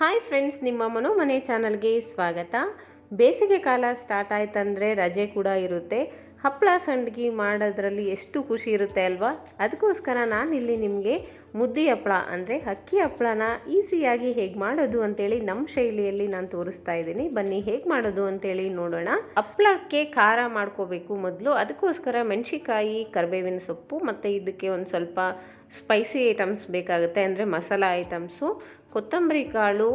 Hi friends ನಿಮ್ಮ ಮನೋಮನೆ ಚಾನಲ್ಗೆ ಸ್ವಾಗತ. ಬೇಸಿಗೆ ಕಾಲ ಸ್ಟಾರ್ಟ್ ಆಯ್ತಂದರೆ ರಜೆ ಕೂಡ ಇರುತ್ತೆ. ಹಪ್ಪಳ ಸಂಡ್ಗಿ ಮಾಡೋದ್ರಲ್ಲಿ ಎಷ್ಟು ಖುಷಿ ಇರುತ್ತೆ ಅಲ್ವಾ? ಅದಕ್ಕೋಸ್ಕರ ನಾನಿಲ್ಲಿ ನಿಮಗೆ ಮುದ್ದೆ ಹಪ್ಪಳ ಅಂದರೆ ಅಕ್ಕಿ ಹಪ್ಪಳನ ಈಸಿಯಾಗಿ ಹೇಗೆ ಮಾಡೋದು ಅಂತೇಳಿ ನಮ್ಮ ಶೈಲಿಯಲ್ಲಿ ನಾನು ತೋರಿಸ್ತಾ ಇದ್ದೀನಿ. ಬನ್ನಿ ಹೇಗೆ ಮಾಡೋದು ಅಂತೇಳಿ ನೋಡೋಣ. ಹಪ್ಪಳಕ್ಕೆ ಖಾರ ಮಾಡ್ಕೋಬೇಕು ಮೊದಲು. ಅದಕ್ಕೋಸ್ಕರ ಮೆಣಸಿಕಾಯಿ ಕರಿಬೇವಿನ ಸೊಪ್ಪು ಮತ್ತು ಇದಕ್ಕೆ ಒಂದು ಸ್ವಲ್ಪ ಸ್ಪೈಸಿ ಐಟಮ್ಸ್ ಬೇಕಾಗುತ್ತೆ. ಅಂದರೆ ಮಸಾಲ ಐಟಮ್ಸು ಕೊತ್ತಂಬರಿ ಕಾಳು,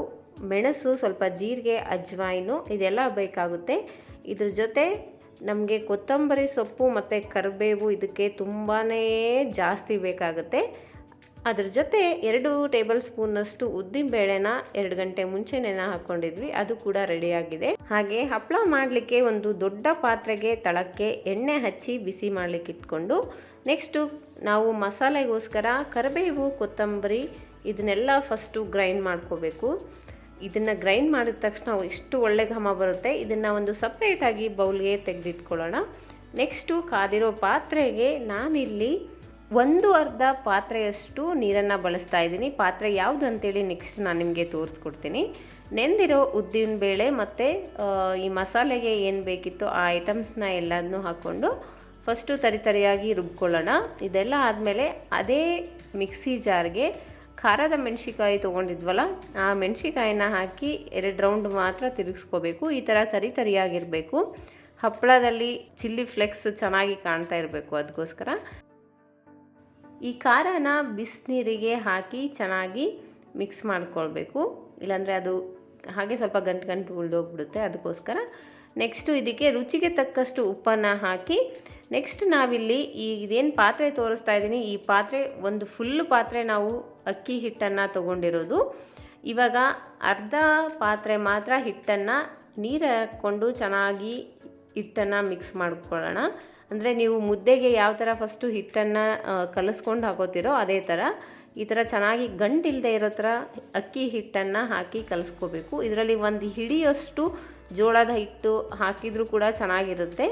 ಮೆಣಸು, ಸ್ವಲ್ಪ ಜೀರಿಗೆ, ಅಜ್ವಾಯಿನು ಇದೆಲ್ಲ ಬೇಕಾಗುತ್ತೆ. ಇದ್ರ ಜೊತೆ ನಮಗೆ ಕೊತ್ತಂಬರಿ ಸೊಪ್ಪು ಮತ್ತು ಕರಿಬೇವು ಇದಕ್ಕೆ ತುಂಬಾ ಜಾಸ್ತಿ ಬೇಕಾಗುತ್ತೆ. ಅದ್ರ ಜೊತೆ ಎರಡು ಟೇಬಲ್ ಸ್ಪೂನಷ್ಟು ಉದ್ದಿನಬೇಳೆನ ಎರಡು ಗಂಟೆ ಮುಂಚೆ ನೆನೆ ಹಾಕ್ಕೊಂಡಿದ್ವಿ ಅದು ಕೂಡ ರೆಡಿಯಾಗಿದೆ ಹಾಗೆ ಹಪ್ಪಳ ಮಾಡಲಿಕ್ಕೆ ಒಂದು ದೊಡ್ಡ ಪಾತ್ರೆಗೆ ತಳಕ್ಕೆ ಎಣ್ಣೆ ಹಚ್ಚಿ ಬಿಸಿ ಮಾಡಲಿಕ್ಕೆ ಇಟ್ಕೊಂಡು ನೆಕ್ಸ್ಟು ನಾವು ಮಸಾಲೆಗೋಸ್ಕರ ಕರಿಬೇವು, ಕೊತ್ತಂಬರಿ, ಇದನ್ನೆಲ್ಲ ಫಸ್ಟು ಗ್ರೈಂಡ್ ಮಾಡ್ಕೋಬೇಕು. ಇದನ್ನು ಗ್ರೈಂಡ್ ಮಾಡಿದ ತಕ್ಷಣ ಎಷ್ಟು ಒಳ್ಳೆ ಘಮ ಬರುತ್ತೆ. ಇದನ್ನು ಒಂದು ಸಪ್ರೇಟಾಗಿ ಬೌಲ್ಗೆ ತೆಗೆದಿಟ್ಕೊಳ್ಳೋಣ. ನೆಕ್ಸ್ಟು ಕಾದಿರೋ ಪಾತ್ರೆಗೆ ನಾನಿಲ್ಲಿ ಒಂದು ಅರ್ಧ ಪಾತ್ರೆಯಷ್ಟು ನೀರನ್ನು ಬಳಸ್ತಾ ಇದ್ದೀನಿ. ಪಾತ್ರೆ ಯಾವುದು ಅಂತೇಳಿ ನೆಕ್ಸ್ಟ್ ನಾನು ನಿಮಗೆ ತೋರಿಸ್ಕೊಡ್ತೀನಿ. ನೆಂದಿರೋ ಉದ್ದಿನ ಬೇಳೆ ಮತ್ತು ಈ ಮಸಾಲೆಗೆ ಏನು ಬೇಕಿತ್ತು ಆ ಐಟಮ್ಸ್ನ ಎಲ್ಲದನ್ನೂ ಹಾಕ್ಕೊಂಡು ಫಸ್ಟು ತರಿತರಿಯಾಗಿ ರುಬ್ಕೊಳ್ಳೋಣ. ಇದೆಲ್ಲ ಆದಮೇಲೆ ಅದೇ ಮಿಕ್ಸಿ ಜಾರ್ಗೆ ಖಾರದ ಮೆಣಸಿಕಾಯಿ ತೊಗೊಂಡಿದ್ವಲ್ಲ, ಆ ಮೆಣಸಿಕಾಯಿನ ಹಾಕಿ ಎರಡು ರೌಂಡ್ ಮಾತ್ರ ತಿರುಗಿಸ್ಕೋಬೇಕು. ಈ ಥರ ತರಿ ತರಿಯಾಗಿರಬೇಕು. ಹಪ್ಪಳದಲ್ಲಿ ಚಿಲ್ಲಿ ಫ್ಲೆಕ್ಸ್ ಚೆನ್ನಾಗಿ ಕಾಣ್ತಾ ಇರಬೇಕು ಅದಕ್ಕೋಸ್ಕರ ಈ ಖಾರನ ಬಿಸಿನೀರಿಗೆ ಹಾಕಿ ಚೆನ್ನಾಗಿ ಮಿಕ್ಸ್ ಮಾಡ್ಕೊಳ್ಬೇಕು. ಇಲ್ಲಾಂದರೆ ಅದು ಹಾಗೆ ಸ್ವಲ್ಪ ಗಂಟು ಗಂಟು ಉಳಿದೋಗ್ಬಿಡುತ್ತೆ. ಅದಕ್ಕೋಸ್ಕರ ನೆಕ್ಸ್ಟು ಇದಕ್ಕೆ ರುಚಿಗೆ ತಕ್ಕಷ್ಟು ಉಪ್ಪನ್ನು ಹಾಕಿ ನೆಕ್ಸ್ಟ್ ನಾವಿಲ್ಲಿ ಈ ಇದೇನು ಪಾತ್ರೆ ತೋರಿಸ್ತಾ ಇದ್ದೀನಿ ಈ ಪಾತ್ರೆ ಒಂದು ಫುಲ್ಲು ಪಾತ್ರೆ ನಾವು ಅಕ್ಕಿ ಹಿಟ್ಟನ್ನು ತೊಗೊಂಡಿರೋದು. ಇವಾಗ ಅರ್ಧ ಪಾತ್ರೆ ಮಾತ್ರ ಹಿಟ್ಟನ್ನು ನೀರು ಹಾಕ್ಕೊಂಡು ಚೆನ್ನಾಗಿ ಹಿಟ್ಟನ್ನು ಮಿಕ್ಸ್ ಮಾಡ್ಕೊಳ್ಳೋಣ. ಅಂದರೆ ನೀವು ಮುದ್ದೆಗೆ ಯಾವ ಥರ ಫಸ್ಟು ಹಿಟ್ಟನ್ನು ಕಲಿಸ್ಕೊಂಡು ಹಾಕೋತಿರೋ ಅದೇ ಥರ ಈ ಥರ ಚೆನ್ನಾಗಿ ಗಂಟಿಲ್ಲದೆ ಇರೋ ಥರ ಅಕ್ಕಿ ಹಿಟ್ಟನ್ನು ಹಾಕಿ ಕಲಿಸ್ಕೋಬೇಕು. ಇದರಲ್ಲಿ ಒಂದು ಹಿಡಿಯಷ್ಟು ಜೋಳದ ಹಿಟ್ಟು ಹಾಕಿದರೂ ಕೂಡ ಚೆನ್ನಾಗಿರುತ್ತೆ.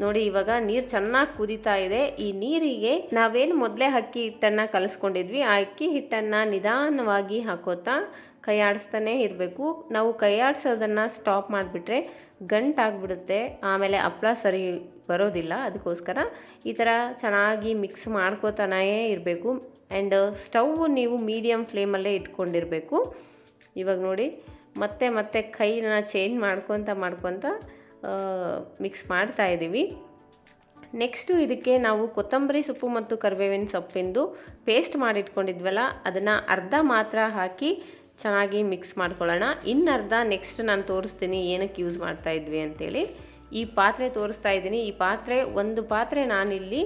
ನೋಡಿ, ಇವಾಗ ನೀರು ಚೆನ್ನಾಗಿ ಕುದೀತಾ ಇದೆ. ಈ ನೀರಿಗೆ ನಾವೇನು ಮೊದಲೇ ಅಕ್ಕಿ ಹಿಟ್ಟನ್ನು ಕಲಿಸ್ಕೊಂಡಿದ್ವಿ. ಆ ಅಕ್ಕಿ ಹಿಟ್ಟನ್ನು ನಿಧಾನವಾಗಿ ಹಾಕೋತಾ ಕೈ ಆಡಿಸ್ತಾನೆ ಇರಬೇಕು. ನಾವು ಕೈ ಆಡಿಸೋದನ್ನು ಸ್ಟಾಪ್ ಮಾಡಿಬಿಟ್ರೆ ಗಂಟಾಗ್ಬಿಡುತ್ತೆ ಆಮೇಲೆ ಹಪ್ಪಳ ಸರಿ ಬರೋದಿಲ್ಲ. ಅದಕ್ಕೋಸ್ಕರ ಈ ಥರ ಚೆನ್ನಾಗಿ ಮಿಕ್ಸ್ ಮಾಡ್ಕೋತಾನೇ ಇರಬೇಕು. ಆ್ಯಂಡ್ ಸ್ಟವ್ ನೀವು ಮೀಡಿಯಮ್ ಫ್ಲೇಮಲ್ಲೇ ಇಟ್ಕೊಂಡಿರಬೇಕು. ಇವಾಗ ನೋಡಿ ಮತ್ತೆ ಮತ್ತೆ ಕೈನ ಚೇಂಜ್ ಮಾಡ್ಕೊತ ಮಾಡ್ಕೊತ ಮಿಕ್ಸ್ ಮಾಡ್ತಾ ಇದ್ದೀವಿ. ನೆಕ್ಸ್ಟು ಇದಕ್ಕೆ ನಾವು ಕೊತ್ತಂಬರಿ ಸೊಪ್ಪು ಮತ್ತು ಕರಿಬೇವಿನ ಸೊಪ್ಪಿಂದು ಪೇಸ್ಟ್ ಮಾಡಿಟ್ಕೊಂಡಿದ್ವಲ್ಲ, ಅದನ್ನು ಅರ್ಧ ಮಾತ್ರ ಹಾಕಿ ಚೆನ್ನಾಗಿ ಮಿಕ್ಸ್ ಮಾಡ್ಕೊಳ್ಳೋಣ. ಇನ್ನು ಅರ್ಧ ನೆಕ್ಸ್ಟ್ ನಾನು ತೋರಿಸ್ತೀನಿ ಏನಕ್ಕೆ ಯೂಸ್ ಮಾಡ್ತಾ ಇದ್ವಿ ಅಂತೇಳಿ. ಈ ಪಾತ್ರೆ ತೋರಿಸ್ತಾ ಇದ್ದೀನಿ. ಈ ಪಾತ್ರೆ ಒಂದು ಪಾತ್ರೆ ನಾನಿಲ್ಲಿ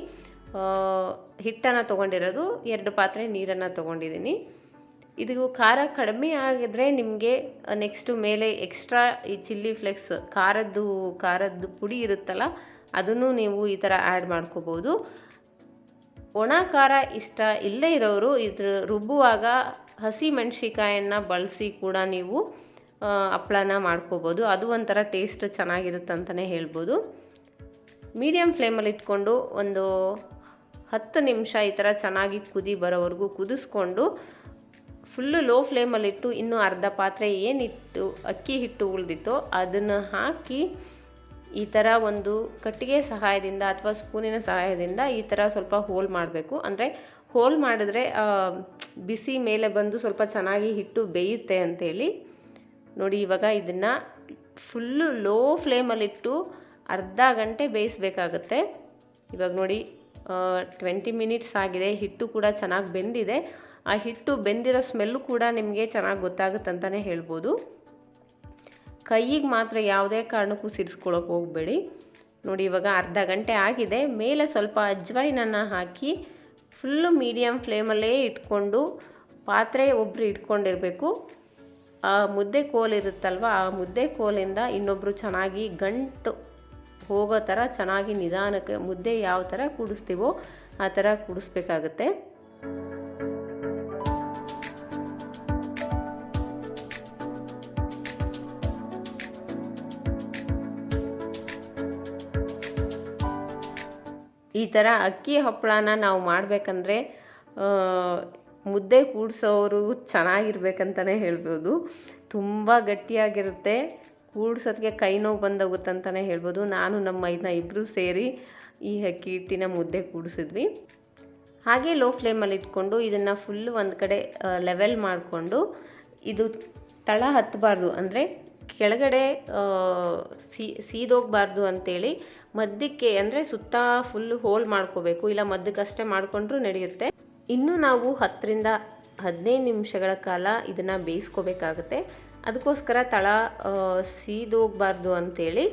ಹಿಟ್ಟನ್ನು ತೊಗೊಂಡಿರೋದು, ಎರಡು ಪಾತ್ರೆ ನೀರನ್ನು ತೊಗೊಂಡಿದ್ದೀನಿ. ಇದು ಖಾರ ಕಡಿಮೆ ಆಗಿದ್ರೆ ನಿಮಗೆ ನೆಕ್ಸ್ಟು ಮೇಲೆ ಎಕ್ಸ್ಟ್ರಾ ಈ ಚಿಲ್ಲಿ ಫ್ಲೆಕ್ಸ್ ಖಾರದ್ದು ಖಾರದ್ದು ಪುಡಿ ಇರುತ್ತಲ್ಲ, ಅದನ್ನು ನೀವು ಈ ಥರ ಆ್ಯಡ್ ಮಾಡ್ಕೋಬೋದು. ಒಣ ಖಾರ ಇಷ್ಟ ಇಲ್ಲೇ ಇರೋರು ಇದ್ರ ರುಬ್ಬುವಾಗ ಹಸಿ ಮೆಣಸಿಕಾಯನ್ನು ಬಳಸಿ ಕೂಡ ನೀವು ಹಪ್ಪಳನ ಮಾಡ್ಕೋಬೋದು. ಅದು ಒಂಥರ ಟೇಸ್ಟ್ ಚೆನ್ನಾಗಿರುತ್ತೆ ಅಂತಲೇ ಹೇಳ್ಬೋದು. ಮೀಡಿಯಮ್ ಫ್ಲೇಮಲ್ಲಿ ಇಟ್ಕೊಂಡು ಒಂದು ಹತ್ತು ನಿಮಿಷ ಈ ಥರ ಚೆನ್ನಾಗಿ ಕುದಿ ಬರೋವರೆಗೂ ಕುದಿಸ್ಕೊಂಡು ಫುಲ್ಲು ಲೋ ಫ್ಲೇಮಲ್ಲಿಟ್ಟು ಇನ್ನೂ ಅರ್ಧ ಪಾತ್ರೆ ಏನಿಟ್ಟು, ಅಕ್ಕಿ ಹಿಟ್ಟು ಉಳಿದಿತ್ತೋ ಅದನ್ನು ಹಾಕಿ ಈ ಥರ ಒಂದು ಕಟ್ಟಿಗೆ ಸಹಾಯದಿಂದ ಅಥವಾ ಸ್ಪೂನಿನ ಸಹಾಯದಿಂದ ಈ ಥರ ಸ್ವಲ್ಪ ಹೋಲ್ ಮಾಡಬೇಕು. ಅಂದರೆ ಹೋಲ್ ಮಾಡಿದ್ರೆ ಬಿಸಿ ಮೇಲೆ ಬಂದು ಸ್ವಲ್ಪ ಚೆನ್ನಾಗಿ ಹಿಟ್ಟು ಬೇಯುತ್ತೆ ಅಂಥೇಳಿ ನೋಡಿ, ಇವಾಗ ಇದನ್ನು ಫುಲ್ಲು ಲೋ ಫ್ಲೇಮಲ್ಲಿಟ್ಟು ಅರ್ಧ ಗಂಟೆ ಬೇಯಿಸ್ಬೇಕಾಗತ್ತೆ. ಇವಾಗ ನೋಡಿ ಟ್ವೆಂಟಿ ಮಿನಿಟ್ಸ್ ಆಗಿದೆ, ಹಿಟ್ಟು ಕೂಡ ಚೆನ್ನಾಗಿ ಬೆಂದಿದೆ. ಆ ಹಿಟ್ಟು ಬೆಂದಿರೋ ಸ್ಮೆಲ್ಲು ಕೂಡ ನಿಮಗೆ ಚೆನ್ನಾಗಿ ಗೊತ್ತಾಗುತ್ತೆ ಅಂತಲೇ ಹೇಳ್ಬೋದು. ಕೈಗೆ ಮಾತ್ರ ಯಾವುದೇ ಕಾರಣಕ್ಕೂ ಸಿಡಿಸ್ಕೊಳಕ್ಕೆ ಹೋಗಬೇಡಿ. ನೋಡಿ, ಇವಾಗ ಅರ್ಧ ಗಂಟೆ ಆಗಿದೆ. ಮೇಲೆ ಸ್ವಲ್ಪ ಅಜ್ವೈನನ್ನು ಹಾಕಿ ಫುಲ್ಲು ಮೀಡಿಯಮ್ ಫ್ಲೇಮಲ್ಲೇ ಇಟ್ಕೊಂಡು ಪಾತ್ರೆ ಒಬ್ಬರು ಇಟ್ಕೊಂಡಿರಬೇಕು. ಆ ಮುದ್ದೆ ಕೋಲ್ ಇರುತ್ತಲ್ವ, ಆ ಮುದ್ದೆ ಕೋಲಿಂದ ಇನ್ನೊಬ್ಬರು ಚೆನ್ನಾಗಿ ಗಂಟು ಹೋಗೋ ಥರ ಚೆನ್ನಾಗಿ ನಿಧಾನಕ್ಕೆ ಮುದ್ದೆ ಯಾವ ಥರ ಕೂಡಿಸ್ತೀವೋ ಆ ಥರ ಕೂಡಿಸ್ಬೇಕಾಗತ್ತೆ. ಈ ಥರ ಅಕ್ಕಿ ಹಪ್ಪಳನ ನಾವು ಮಾಡಬೇಕಂದ್ರೆ ಮುದ್ದೆ ಕೂಡಿಸೋರು ಚೆನ್ನಾಗಿರ್ಬೇಕಂತಲೇ ಹೇಳ್ಬೋದು. ತುಂಬ ಗಟ್ಟಿಯಾಗಿರುತ್ತೆ. ಕೂಡ್ಸೋದಕ್ಕೆ ಕೈ ನೋವು ಬಂದೋಗುತ್ತಂತಲೇ ಹೇಳ್ಬೋದು. ನಾನು ನಮ್ಮ ಇದನ್ನ ಇಬ್ಬರು ಸೇರಿ ಈ ಅಕ್ಕಿ ಹಿಟ್ಟಿನ ಮುದ್ದೆ ಕೂಡಿಸಿದ್ವಿ. ಹಾಗೆ ಲೋ ಫ್ಲೇಮಲ್ಲಿ ಇಟ್ಕೊಂಡು ಇದನ್ನು ಫುಲ್ ಒಂದು ಕಡೆ ಲೆವೆಲ್ ಮಾಡಿಕೊಂಡು ಇದು ತಳ ಹತ್ತಬಾರ್ದು ಅಂದರೆ ಕೆಳಗಡೆ ಸಿ, ಸೀದೋಗಬಾರ್ದು ಅಂತೇಳಿ ಮಧ್ಯಕ್ಕೆ ಅಂದರೆ ಸುತ್ತ ಫುಲ್ ಹೋಲ್ ಮಾಡ್ಕೋಬೇಕು. ಇಲ್ಲ ಮದ್ದಕ್ಕಷ್ಟೇ ಮಾಡಿಕೊಂಡ್ರೂ ನಡೆಯುತ್ತೆ. ಇನ್ನು ನಾವು ಹತ್ತರಿಂದ ಹದಿನೈದು ನಿಮಿಷಗಳ ಕಾಲ ಇದನ್ನು ಬೇಯಿಸ್ಕೋಬೇಕಾಗುತ್ತೆ. ಅದಕ್ಕೋಸ್ಕರ ತಳ ಸೀದೋಗಬಾರ್ದು ಅಂಥೇಳಿ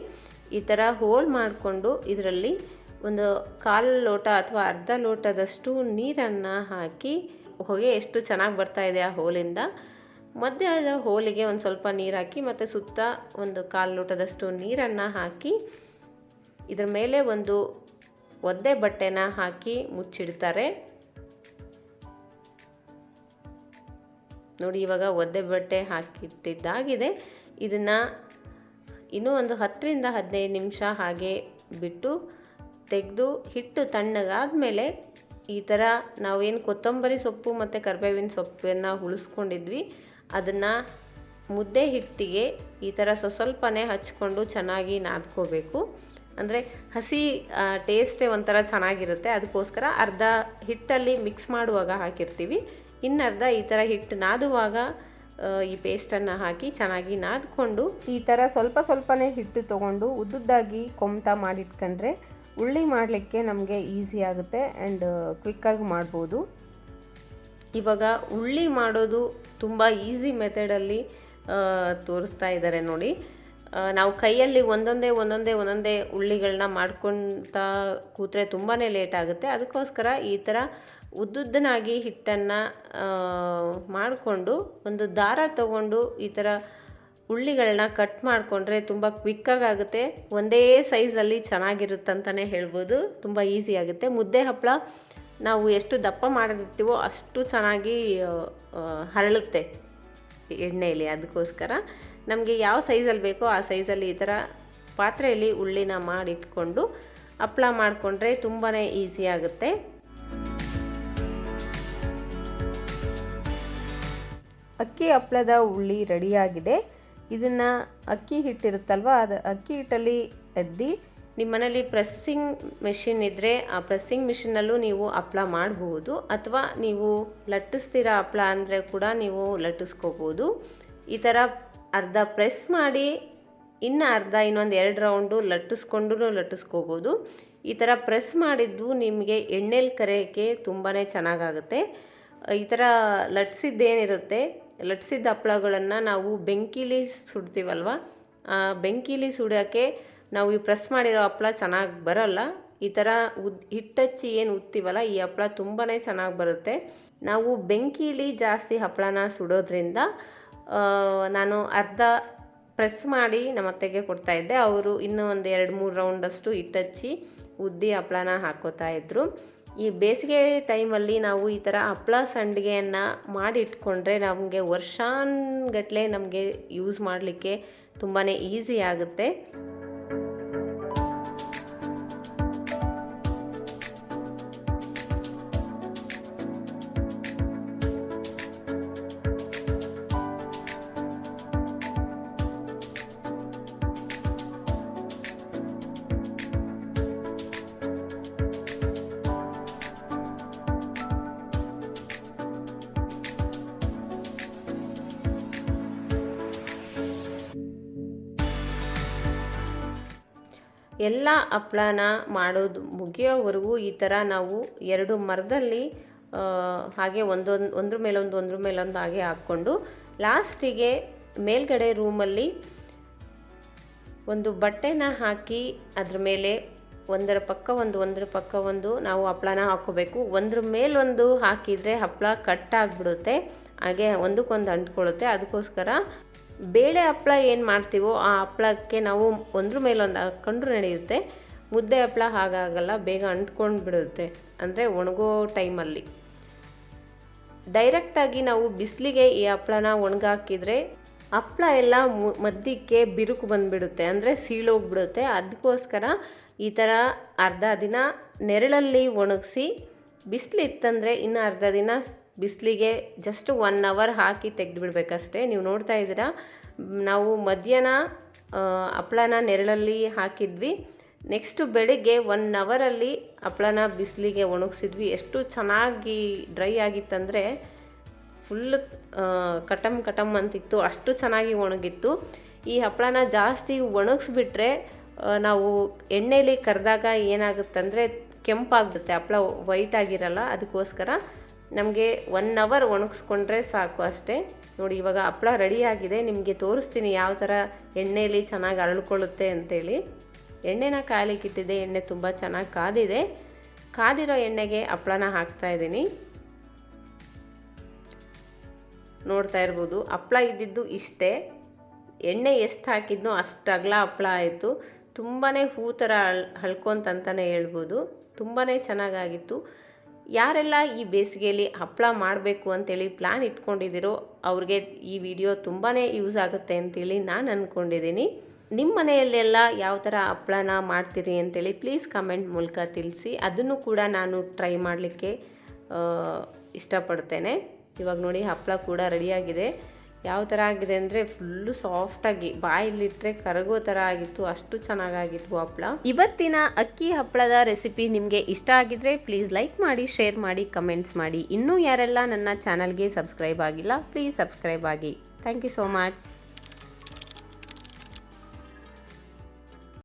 ಈ ಥರ ಹೋಲ್ ಮಾಡಿಕೊಂಡು ಇದರಲ್ಲಿ ಒಂದು ಕಾಲು ಲೋಟ ಅಥವಾ ಅರ್ಧ ಲೋಟದಷ್ಟು ನೀರನ್ನು ಹಾಕಿ ಹೊಗೆ ಎಷ್ಟು ಚೆನ್ನಾಗಿ ಬರ್ತಾ ಇದೆ ಆ ಹೋಲಿಂದ ಮಧ್ಯದ ಹೋಲಿಗೆ ಒಂದು ಸ್ವಲ್ಪ ನೀರು ಹಾಕಿ ಮತ್ತು ಸುತ್ತ ಒಂದು ಕಾಲು ಲೋಟದಷ್ಟು ನೀರನ್ನು ಹಾಕಿ ಇದರ ಮೇಲೆ ಒಂದು ಒದ್ದೆ ಬಟ್ಟೆನ ಹಾಕಿ ಮುಚ್ಚಿಡ್ತಾರೆ. ನೋಡಿ, ಇವಾಗ ಒದ್ದೆ ಬಟ್ಟೆ ಹಾಕಿಟ್ಟಿದ್ದಾಗಿದೆ. ಇದನ್ನು ಇನ್ನೂ ಒಂದು ಹತ್ತರಿಂದ ಹದಿನೈದು ನಿಮಿಷ ಹಾಗೆ ಬಿಟ್ಟು ತೆಗೆದು ಹಿಟ್ಟು ತಣ್ಣಗಾದ ಮೇಲೆ ಈ ಥರ ನಾವೇನು ಕೊತ್ತಂಬರಿ ಸೊಪ್ಪು ಮತ್ತು ಕರಿಬೇವಿನ ಸೊಪ್ಪನ್ನು ಉಳಿಸ್ಕೊಂಡಿದ್ವಿ ಅದನ್ನು ಮುದ್ದೆ ಹಿಟ್ಟಿಗೆ ಈ ಥರ ಸ್ವಸ್ವಲ್ಪನೇ ಹಚ್ಕೊಂಡು ಚೆನ್ನಾಗಿ ನಾದ್ಕೋಬೇಕು. ಅಂದರೆ ಹಸಿ ಟೇಸ್ಟೇ ಒಂಥರ ಚೆನ್ನಾಗಿರುತ್ತೆ. ಅದಕ್ಕೋಸ್ಕರ ಅರ್ಧ ಹಿಟ್ಟಲ್ಲಿ ಮಿಕ್ಸ್ ಮಾಡುವಾಗ ಹಾಕಿರ್ತೀವಿ. ಇನ್ನರ್ಧ ಈ ಥರ ಹಿಟ್ಟು ನಾದುವಾಗ ಈ ಪೇಸ್ಟನ್ನು ಹಾಕಿ ಚೆನ್ನಾಗಿ ನಾದ್ಕೊಂಡು ಈ ಥರ ಸ್ವಲ್ಪ ಸ್ವಲ್ಪನೇ ಹಿಟ್ಟು ತೊಗೊಂಡು ಉದ್ದುದ್ದಾಗಿ ಕೊಮ್ತ ಮಾಡಿಟ್ಕೊಂಡ್ರೆ ಉಳ್ಳಿ ಮಾಡಲಿಕ್ಕೆ ನಮಗೆ ಈಸಿ ಆಗುತ್ತೆ ಆ್ಯಂಡ್ ಕ್ವಿಕ್ಕಾಗಿ ಮಾಡ್ಬೋದು. ಇವಾಗ ಉಳ್ಳಿ ಮಾಡೋದು ತುಂಬ ಈಸಿ ಮೆಥಡಲ್ಲಿ ತೋರಿಸ್ತಾ ಇದ್ದಾರೆ ನೋಡಿ. ನಾವು ಕೈಯಲ್ಲಿ ಒಂದೊಂದೇ ಒಂದೊಂದೇ ಒಂದೊಂದೇ ಉಳ್ಳಿಗಳನ್ನ ಮಾಡ್ಕೊತಾ ಕೂತ್ರೆ ತುಂಬಾ ಲೇಟ್ ಆಗುತ್ತೆ. ಅದಕ್ಕೋಸ್ಕರ ಈ ಥರ ಉದ್ದುದ್ದನಾಗಿ ಹಿಟ್ಟನ್ನು ಮಾಡಿಕೊಂಡು ಒಂದು ದಾರ ತಗೊಂಡು ಈ ಥರ ಉಳ್ಳಿಗಳನ್ನ ಕಟ್ ಮಾಡಿಕೊಂಡ್ರೆ ತುಂಬ ಕ್ವಿಕ್ಕಾಗಿ ಆಗುತ್ತೆ. ಒಂದೇ ಸೈಜಲ್ಲಿ ಚೆನ್ನಾಗಿರುತ್ತಂತಲೇ ಹೇಳ್ಬೋದು. ತುಂಬ ಈಸಿ ಆಗುತ್ತೆ. ಮುದ್ದೆ ಹಪ್ಪಳ ನಾವು ಎಷ್ಟು ದಪ್ಪ ಮಾಡಿರ್ತೀವೋ ಅಷ್ಟು ಚೆನ್ನಾಗಿ ಹರಳುತ್ತೆ ಎಣ್ಣೆಯಲ್ಲಿ. ಅದಕ್ಕೋಸ್ಕರ ನಮಗೆ ಯಾವ ಸೈಜಲ್ಲಿ ಬೇಕೋ ಆ ಸೈಜಲ್ಲಿ ಈ ಥರ ಪಾತ್ರೆಯಲ್ಲಿ ಉಳ್ಳಿನ ಮಾಡಿಟ್ಕೊಂಡು ಹಪ್ಪಳ ಮಾಡಿಕೊಂಡ್ರೆ ತುಂಬಾ ಈಸಿ ಆಗುತ್ತೆ. ಅಕ್ಕಿ ಹಪ್ಪಳದ ಉಳ್ಳಿ ರೆಡಿಯಾಗಿದೆ. ಇದನ್ನು ಅಕ್ಕಿ ಹಿಟ್ಟಿರುತ್ತಲ್ವ, ಅದು ಅಕ್ಕಿ ಹಿಟ್ಟಲ್ಲಿ ಎದ್ದಿ ನಿಮ್ಮ ಮನೇಲಿ ಪ್ರೆಸ್ಸಿಂಗ್ ಮೆಷಿನ್ ಇದ್ದರೆ ಆ ಪ್ರೆಸ್ಸಿಂಗ್ ಮಿಷಿನಲ್ಲೂ ನೀವು ಹಪ್ಳ ಮಾಡಬಹುದು ಅಥವಾ ನೀವು ಲಟ್ಟಿಸ್ತೀರ ಹಪ್ಳ ಅಂದರೆ ಕೂಡ ನೀವು ಲಟ್ಟಿಸ್ಕೋಬೋದು. ಈ ಥರ ಅರ್ಧ ಪ್ರೆಸ್ ಮಾಡಿ, ಇನ್ನು ಅರ್ಧ, ಇನ್ನೊಂದು ಎರಡು ರೌಂಡು ಲಟ್ಟಿಸ್ಕೊಂಡು ಲಟ್ಟಿಸ್ಕೋಬೋದು. ಈ ಥರ ಪ್ರೆಸ್ ಮಾಡಿದ್ದು ನಿಮಗೆ ಎಣ್ಣೆಲಿ ಕರೆಯೋಕ್ಕೆ ತುಂಬಾ ಚೆನ್ನಾಗಾಗುತ್ತೆ. ಈ ಥರ ಲಟ್ಸಿದ್ದೇನಿರುತ್ತೆ, ಲಟ್ಸಿದ್ದ ಹಪ್ಳಗಳನ್ನು ನಾವು ಬೆಂಕಿಲಿ ಸುಡ್ತೀವಲ್ವ? ಬೆಂಕಿಲಿ ಸುಡೋಕ್ಕೆ ನಾವು ಈ ಪ್ರೆಸ್ ಮಾಡಿರೋ ಹಪ್ಪಳ ಚೆನ್ನಾಗಿ ಬರೋಲ್ಲ. ಈ ಥರ ಉದ್, ಹಿಟ್ಟಚ್ಚಿ ಏನು ಉತ್ತೀವಲ್ಲ ಈ ಹಪ್ಪಳ ತುಂಬಾ ಚೆನ್ನಾಗಿ ಬರುತ್ತೆ. ನಾವು ಬೆಂಕಿಲಿ ಜಾಸ್ತಿ ಹಪ್ಪಳನ ಸುಡೋದ್ರಿಂದ ನಾನು ಅರ್ಧ ಪ್ರೆಸ್ ಮಾಡಿ ನಮ್ಮ ಅತ್ತೆಗೆ ಕೊಡ್ತಾಯಿದ್ದೆ ಅವರು ಇನ್ನೂ ಒಂದು ಎರಡು ಮೂರು ರೌಂಡಷ್ಟು ಹಿಟ್ಟಚ್ಚಿ ಉದ್ದಿ ಹಪ್ಪಳನ ಹಾಕೋತಾ ಇದ್ದರು ಈ ಬೇಸಿಗೆ ಟೈಮಲ್ಲಿ ನಾವು ಈ ಥರ ಹಪ್ಪಳ ಸಂಡಿಗೆಯನ್ನು ಮಾಡಿ ಇಟ್ಕೊಂಡ್ರೆ ನಮಗೆ ವರ್ಷಾನ್ಗಟ್ಲೆ ನಮಗೆ ಯೂಸ್ ಮಾಡಲಿಕ್ಕೆ ತುಂಬಾ ಈಸಿ ಆಗುತ್ತೆ. ಎಲ್ಲ ಹಪ್ಳನ ಮಾಡೋದು ಮುಗಿಯೋವರೆಗೂ ಈ ಥರ ನಾವು ಎರಡು ಮರದಲ್ಲಿ ಹಾಗೆ ಒಂದೊಂದು, ಒಂದ್ರ ಮೇಲೊಂದು ಒಂದ್ರ ಮೇಲೊಂದು ಹಾಗೆ ಹಾಕ್ಕೊಂಡು ಲಾಸ್ಟಿಗೆ ಮೇಲ್ಗಡೆ ರೂಮಲ್ಲಿ ಒಂದು ಬಟ್ಟೆನ ಹಾಕಿ ಅದ್ರ ಮೇಲೆ ಒಂದರ ಪಕ್ಕ ಒಂದು, ಒಂದರ ಪಕ್ಕ ಒಂದು ನಾವು ಹಪ್ಳನ ಹಾಕ್ಕೋಬೇಕು. ಒಂದ್ರ ಮೇಲೊಂದು ಹಾಕಿದರೆ ಹಪ್ಪಳ ಕಟ್ ಆಗಿಬಿಡುತ್ತೆ. ಹಾಗೆ ಒಂದಕ್ಕೊಂದು ಅಂಟ್ಕೊಳ್ಳುತ್ತೆ. ಅದಕ್ಕೋಸ್ಕರ ಬೇಳೆ ಹಪ್ಪಳ ಏನು ಮಾಡ್ತೀವೋ ಆ ಹಪ್ಪಳಕ್ಕೆ ನಾವು ಒಂದ್ರ ಮೇಲೊಂದು ಹಾಕ್ಕೊಂಡ್ರು ನಡೆಯುತ್ತೆ. ಮುದ್ದೆ ಹಪ್ಪಳ ಹಾಗಾಗಲ್ಲ, ಬೇಗ ಅಂಟ್ಕೊಂಡು ಬಿಡುತ್ತೆ ಅಂದರೆ ಒಣಗೋ ಟೈಮಲ್ಲಿ. ಡೈರೆಕ್ಟಾಗಿ ನಾವು ಬಿಸಿಲಿಗೆ ಈ ಹಪ್ಪಳನ ಒಣಗಾಕಿದ್ರೆ ಹಪ್ಪಳ ಎಲ್ಲ ಮದ್ಯಕ್ಕೆ ಬಿರುಕು ಬಂದುಬಿಡುತ್ತೆ. ಅಂದರೆ ಸೀಳೋಗ್ಬಿಡುತ್ತೆ. ಅದಕ್ಕೋಸ್ಕರ ಈ ಥರ ಅರ್ಧ ದಿನ ನೆರಳಲ್ಲಿ ಒಣಗಿಸಿ, ಬಿಸಿಲಿತ್ತಂದರೆ ಇನ್ನು ಅರ್ಧ ದಿನ ಬಿಸಿಲಿಗೆ ಜಸ್ಟ್ ಒನ್ ಅವರ್ ಹಾಕಿ ತೆಗೆದುಬಿಡ್ಬೇಕಷ್ಟೇ. ನೀವು ನೋಡ್ತಾ ಇದ್ದೀರಾ, ನಾವು ಮಧ್ಯಾಹ್ನ ಹಪ್ಳನ ನೆರಳಲ್ಲಿ ಹಾಕಿದ್ವಿ. ನೆಕ್ಸ್ಟು ಬೆಳಿಗ್ಗೆ ಒನ್ ಅವರಲ್ಲಿ ಹಪ್ಳನ ಬಿಸಿಲಿಗೆ ಒಣಗಿಸಿದ್ವಿ. ಎಷ್ಟು ಚೆನ್ನಾಗಿ ಡ್ರೈ ಆಗಿತ್ತಂದರೆ ಫುಲ್ ಕಟಮ್ ಕಟಮ್ ಅಂತಿತ್ತು. ಅಷ್ಟು ಚೆನ್ನಾಗಿ ಒಣಗಿತ್ತು. ಈ ಹಪ್ಪಳನ ಜಾಸ್ತಿ ಒಣಗಿಸ್ಬಿಟ್ರೆ ನಾವು ಎಣ್ಣೆಯಲ್ಲಿ ಕರೆದಾಗ ಏನಾಗುತ್ತಂದರೆ ಕೆಂಪಾಗ್ಬಿಡುತ್ತೆ. ಹಪ್ಪಳ ವೈಟ್ ಆಗಿರಲ್ಲ, ಅದಕ್ಕೋಸ್ಕರ ನಮಗೆ ಒನ್ ಅವರ್ ಒಣಗಿಸ್ಕೊಂಡ್ರೆ ಸಾಕು ಅಷ್ಟೇ. ನೋಡಿ, ಇವಾಗ ಹಪ್ಪಳ ರೆಡಿಯಾಗಿದೆ ನಿಮಗೆ ತೋರಿಸ್ತೀನಿ ಯಾವ ಥರ ಎಣ್ಣೆಯಲ್ಲಿ ಚೆನ್ನಾಗಿ ಅರಳ್ಕೊಳ್ಳುತ್ತೆ ಅಂತೇಳಿ. ಎಣ್ಣೆನ ಕಾಯಲಿಕ್ಕೆ ಇಟ್ಟಿದ್ದೆ. ಎಣ್ಣೆ ತುಂಬ ಚೆನ್ನಾಗಿ ಕಾದಿದೆ. ಕಾದಿರೋ ಎಣ್ಣೆಗೆ ಹಪ್ಪಳನ ಹಾಕ್ತಾ ಇದ್ದೀನಿ. ನೋಡ್ತಾ ಇರ್ಬೋದು ಹಪ್ಪಳ ಇದ್ದಿದ್ದು ಇಷ್ಟೇ. ಎಣ್ಣೆ ಎಷ್ಟು ಹಾಕಿದ್ನೋ ಅಷ್ಟು ಅಗಲ ಹಪ್ಪಳ ಆಯಿತು. ತುಂಬಾ ಹೂ ಥರ ಹಳ್ ಹಳ್ಕೊಂತಂತಲೇ ಹೇಳ್ಬೋದು. ತುಂಬಾ ಚೆನ್ನಾಗಾಗಿತ್ತು. ಯಾರೆಲ್ಲ ಈ ಬೇಸಿಗೆಯಲ್ಲಿ ಹಪ್ಪಳ ಮಾಡಬೇಕು ಅಂತೇಳಿ ಪ್ಲ್ಯಾನ್ ಇಟ್ಕೊಂಡಿದ್ದೀರೋ ಅವ್ರಿಗೆ ಈ ವಿಡಿಯೋ ತುಂಬಾ ಯೂಸ್ ಆಗುತ್ತೆ ಅಂತೇಳಿ ನಾನು ಅಂದ್ಕೊಂಡಿದ್ದೀನಿ ನಿಮ್ಮ ಮನೆಯಲ್ಲೆಲ್ಲ ಯಾವ ಥರ ಹಪ್ಪಳನ ಮಾಡ್ತೀರಿ ಅಂತೇಳಿ ಪ್ಲೀಸ್ ಕಮೆಂಟ್ ಮೂಲಕ ತಿಳಿಸಿ. ಅದನ್ನು ಕೂಡ ನಾನು ಟ್ರೈ ಮಾಡಲಿಕ್ಕೆ ಇಷ್ಟಪಡ್ತೇನೆ. ಇವಾಗ ನೋಡಿ ಹಪ್ಪಳ ಕೂಡ ರೆಡಿಯಾಗಿದೆ ಯಾವ ಥರ ಆಗಿದೆ ಅಂದರೆ ಫುಲ್ಲು ಸಾಫ್ಟಾಗಿ ಬಾಯಲ್ಲಿಟ್ಟರೆ ಕರಗೋ ಥರ ಆಗಿತ್ತು, ಅಷ್ಟು ಚೆನ್ನಾಗಾಗಿತ್ತು ಹಪ್ಪಳ ಇವತ್ತಿನ ಅಕ್ಕಿ ಹಪ್ಪಳದ ರೆಸಿಪಿ ನಿಮಗೆ ಇಷ್ಟ ಆಗಿದ್ರೆ ಪ್ಲೀಸ್ ಲೈಕ್ ಮಾಡಿ ಶೇರ್ ಮಾಡಿ ಕಮೆಂಟ್ಸ್ ಮಾಡಿ. ಇನ್ನೂ ಯಾರೆಲ್ಲ ನನ್ನ ಚಾನಲ್ಗೆ ಸಬ್ಸ್ಕ್ರೈಬ್ ಆಗಿಲ್ಲ ಪ್ಲೀಸ್ ಸಬ್ಸ್ಕ್ರೈಬ್ ಆಗಿ. Thank you so much